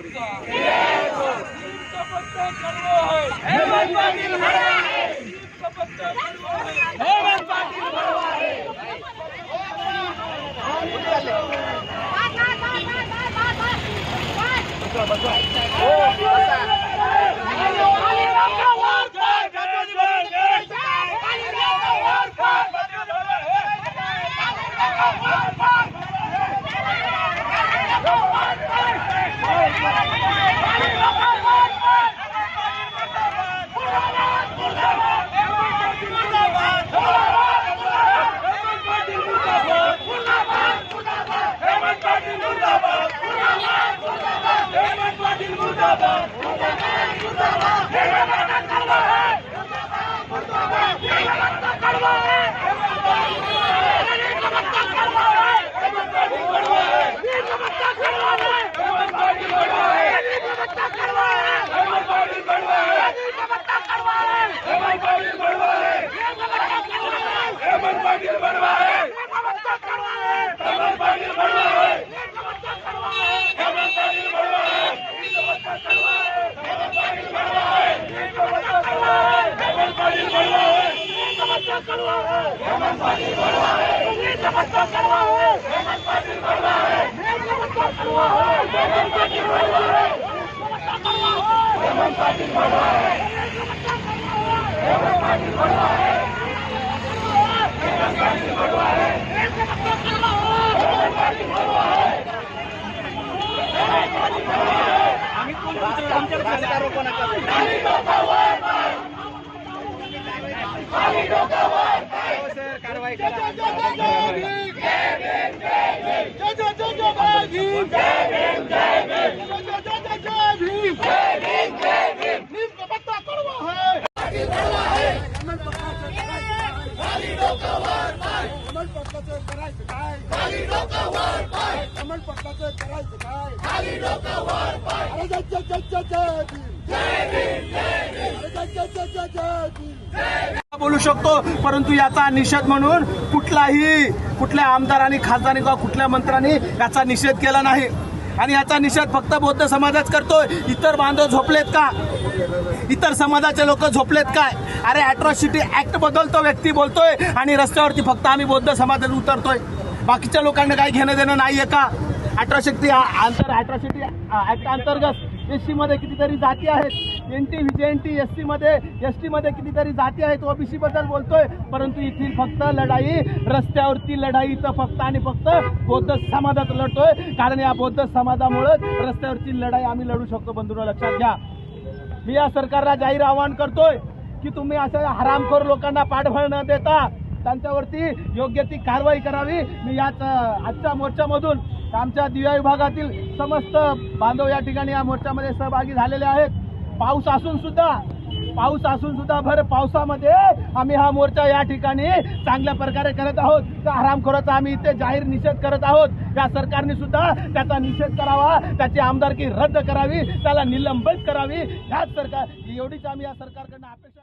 Come on! Murtabad! समस्या करवा है हेमंत पाटिल करवा है उन्नीस समस्या करवा है हेमंत पाटिल करवा है उन्नीस समस्या करवा है हेमंत पाटिल करवा है हेमंत पाटिल करवा है हेमंत पाटिल करवा है हेमंत पाटिल करवा है हेमंत पाटिल करवा है हेमंत पाटिल करवा है आम्ही कोण आमच्या भाषा रोपण आम्ही डोकावर आम्ही डोकावर David! बोलू शकतो परंतु याचा निषेध म्हणून कुठलाही कुठल्या आमदारांनी खासदारांनी किंवा कुठल्या मंत्र्यांनी याचा निषेध केला नाही. आणि याचा निषेध फक्त बौद्ध समाजाच करतोय. इतर बांधव झोपलेत का? इतर समाजाचे लोक झोपलेत काय? अरे अॅट्रॉसिटी ऍक्टबद्दल तो व्यक्ती बोलतोय आणि रस्त्यावरती फक्त आम्ही बौद्ध समाजात उतरतोय. बाकीच्या लोकांना काही घेणं देणं नाहीये का? अॅट्रॉसिटी आंतर अॅट्रॉसिटी ऍक्ट अंतर्गत. एस सीमध्ये कितीतरी जाती आहेत. N T V N T S सीमध्ये एस टीमध्ये कितीतरी जाती आहेत. ओबीसीबद्दल बोलतोय. परंतु इथली फक्त लढाई रस्त्यावरती लढाई तर फक्त आणि फक्त बौद्ध समाजात लढतोय. कारण या बौद्ध समाजामुळेच रस्त्यावरची लढाई आम्ही लढू शकतो. बंधूंनो लक्षात घ्या. मी या सरकारला जाहीर आवाहन करतोय की तुम्ही असं हरामखोर लोकांना पाठबळ न देता त्यांच्यावरती योग्य ती कारवाई करावी. मी याच आजच्या मोर्चामधून आमच्या दिव्या विभागातील समस्त बांधव या ठिकाणी या मोर्चामध्ये सहभागी झालेले आहेत. पाऊस असून सुद्धा पाऊस असून सुद्धा भर पावसामध्ये आम्ही हा मोर्चा या ठिकाणी चांगल्या प्रकारे करत आहोत. तर आरामखोराचा आम्ही इथे जाहीर निषेध करत आहोत. या सरकारने सुद्धा त्याचा निषेध करावा त्याची आमदारकी रद्द करावी त्याला निलंबित करावी. ह्याच सरकार एवढीच आम्ही या सरकारकडनं अपेक्षा